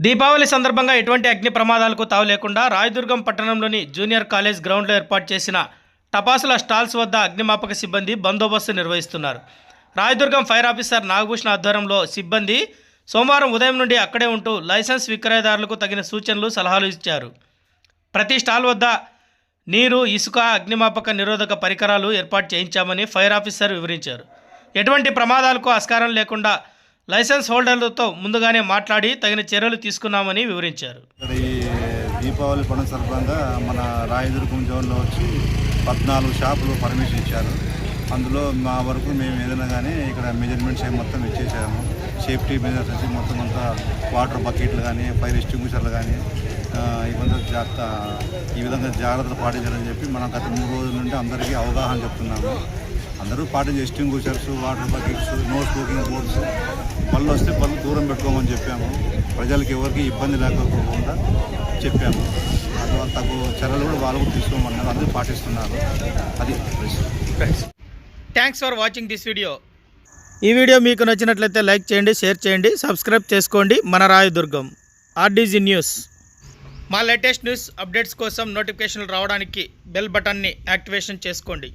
దీపావళి సందర్భంగా ఎటువంటి అగ్ని ప్రమాదాలకు తావు లేకుండా రాయదుర్గం పట్టణంలోని జూనియర్ కాలేజ్ గ్రౌండ్లో ఏర్పాటు చేసిన టపాసుల స్టాల్స్ వద్ద అగ్నిమాపక సిబ్బంది బందోబస్తు నిర్వహిస్తున్నారు. రాయదుర్గం ఫైర్ ఆఫీసర్ నాగభూషణ ఆధ్వర్యంలో సిబ్బంది సోమవారం ఉదయం నుండి అక్కడే ఉంటూ లైసెన్స్ విక్రయదారులకు తగిన సూచనలు సలహాలు ఇచ్చారు. ప్రతి స్టాల్ వద్ద నీరు ఇసుక అగ్నిమాపక నిరోధక పరికరాలు ఏర్పాటు చేయించామని ఫైర్ ఆఫీసర్ వివరించారు. ఎటువంటి ప్రమాదాలకు ఆస్కారం లేకుండా లైసెన్స్ హోల్డర్లతో ముందుగానే మాట్లాడి తగిన చర్యలు తీసుకున్నామని వివరించారు. ఇక్కడ ఈ దీపావళి పండుగ సందర్భంగా మన రాయదుర్గం జోన్లో వచ్చి పద్నాలుగు షాపులు పర్మిషన్ ఇచ్చారు. అందులో మా వరకు మేము ఏదైనా కానీ ఇక్కడ మెజర్మెంట్స్ ఏం మొత్తం ఇచ్చేసాము. సేఫ్టీ మెజర్స్ వచ్చి మొత్తం అంతా వాటర్ బకెట్లు కానీ ఫైర్ ఎస్టింగ్విషర్లు కానీ ఇవంతా జాగ్రత్త ఈ విధంగా జాగ్రత్తలు పాటించాలని చెప్పి మనం గత మూడు రోజుల నుండి అందరికీ అవగాహన చెప్తున్నాము. అందరూ పాటించే extinguishers water buckets no smoking boards పళ్ళు వస్తే పళ్ళు దూరం పెట్టుకోమని చెప్పాము. ప్రజలకు ఎవరికి ఇబ్బంది లేకపోకుండా చెప్పాము. అందువల్ల తగు చర్యలు కూడా వాళ్ళు కూడా తీసుకోమన్నారు. అందరూ పాటిస్తున్నారు. అది thanks for watching this video ఈ వీడియో మీకు నచ్చినట్లయితే లైక్ చేయండి షేర్ చేయండి సబ్స్క్రైబ్ చేసుకోండి. మన రాయదుర్గం. ఆర్డీజీ న్యూస్ మా లేటెస్ట్ న్యూస్ అప్డేట్స్ కోసం నోటిఫికేషన్లు రావడానికి బెల్ బటన్ని యాక్టివేషన్ చేసుకోండి.